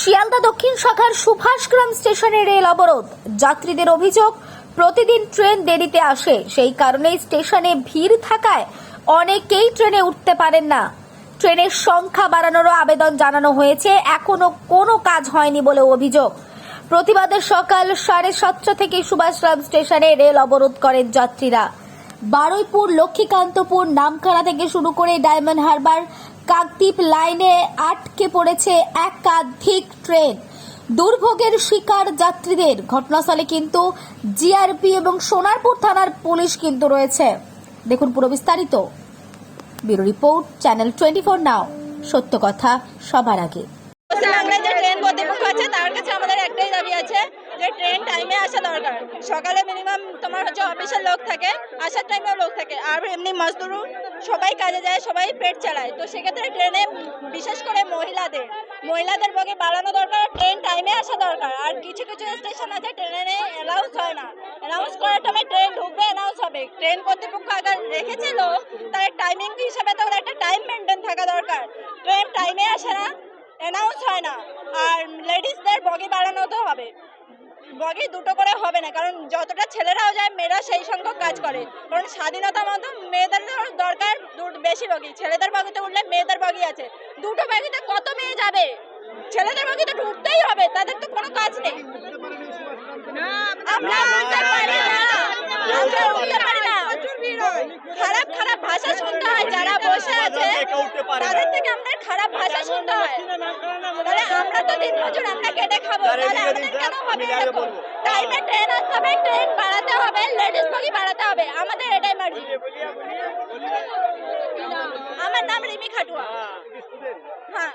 শিয়ালদা দক্ষিণ শাখার সুভাষগ্রাম স্টেশনে রেল অবরোধ। যাত্রীদের অভিযোগ, প্রতিদিন ট্রেন দেরিতে আসে। সেই কারণেই স্টেশনে ভিড় থাকায় অনেকেই ট্রেনে উঠতে পারেন না। ট্রেনের সংখ্যা বাড়ানোরও আবেদন জানানো হয়েছে। এখনও কোনো কাজ হয়নি বলে অভিযোগ। প্রতিবাদের সকাল সাড়ে সাতটা থেকে সুভাষগ্রাম স্টেশনে রেল অবরোধ করেন যাত্রীরা। বারুইপুর, লক্ষ্মীকান্তপুর, নামখানা থেকে শুরু করে ডায়মন্ড হারবার কাকদ্বীপ লাইনে আটকে পড়েছে একাধিক ট্রেন। দুর্ভোগের শিকার যাত্রীদের ঘটনাস্থলে কিন্তু জিআরপি এবং সোনারপুর থানার পুলিশ কিন্তু রয়েছে। দেখুন পুরো বিস্তারিত। Bureau report, channel twenty four now. সত্য কথা সবার আগে। কর্তৃপক্ষ আছে, তার কাছে আমাদের একটাই দাবি আছে যে ট্রেন টাইমে আসা দরকার। সকালে মিনিমাম তোমার হচ্ছে অফিসের লোক থাকে, আসার টাইমেও লোক থাকে। আর এমনি মজদুরু সবাই কাজে যায়, সবাই পেট চালায়। তো সেক্ষেত্রে ট্রেনে বিশেষ করে মহিলাদের মহিলাদের বগে বাড়ানো দরকার ট্রেন টাইমে আসা দরকার। আর কিছু কিছু স্টেশন আছে ট্রেনে অ্যালাউন্স হয় না। অ্যানাউন্স করার টাইমে ট্রেন ঢুকবে অ্যানাউন্স হবে। ট্রেন কর্তৃপক্ষ আগে রেখেছিল, তার টাইমিং হিসাবে তো একটা টাইম মেনটেন থাকা দরকার। ট্রেন টাইমে আসে না অ্যানাউন্স হয় না। আর লেডিসদের বগি বাড়ানো তো হবে। বগি দুটো করে হবে না কারণ যতটা ছেলেরাও যায় মেয়েরা সেই সংখ্যক কাজ করে। কারণ স্বাধীনতা মতো মেয়েদের দরকার বেশি বগি। ছেলেদের বগিতে উঠলে মেয়েদের বগি আছে। দুটো বগিতে কত মেয়ে যাবে? ছেলেদের বগিতে ঢুকতেই হবে তাদের তো কোনো কাজ নেই। আমরা উঠতে পারি না। আমরা উঠতে পারি না খারাপ খারাপ ভাষা শুনতে হয় যারা বসে আছে তাদের থেকে আমরা খারাপ ভাষা শুনতে হয়। তাহলে আমরা তো দিন মজুর আমরা কেটে খাব। তাহলে আমাদের কেন হবে? এরকম টাইমে ট্রেন আসতে হবে ট্রেন বাড়াতে হবে লেডিস বগি বাড়াতে হবে। আমাদের এটাই মার্জি আমার নাম রিমি খাটুয়া। হ্যাঁ।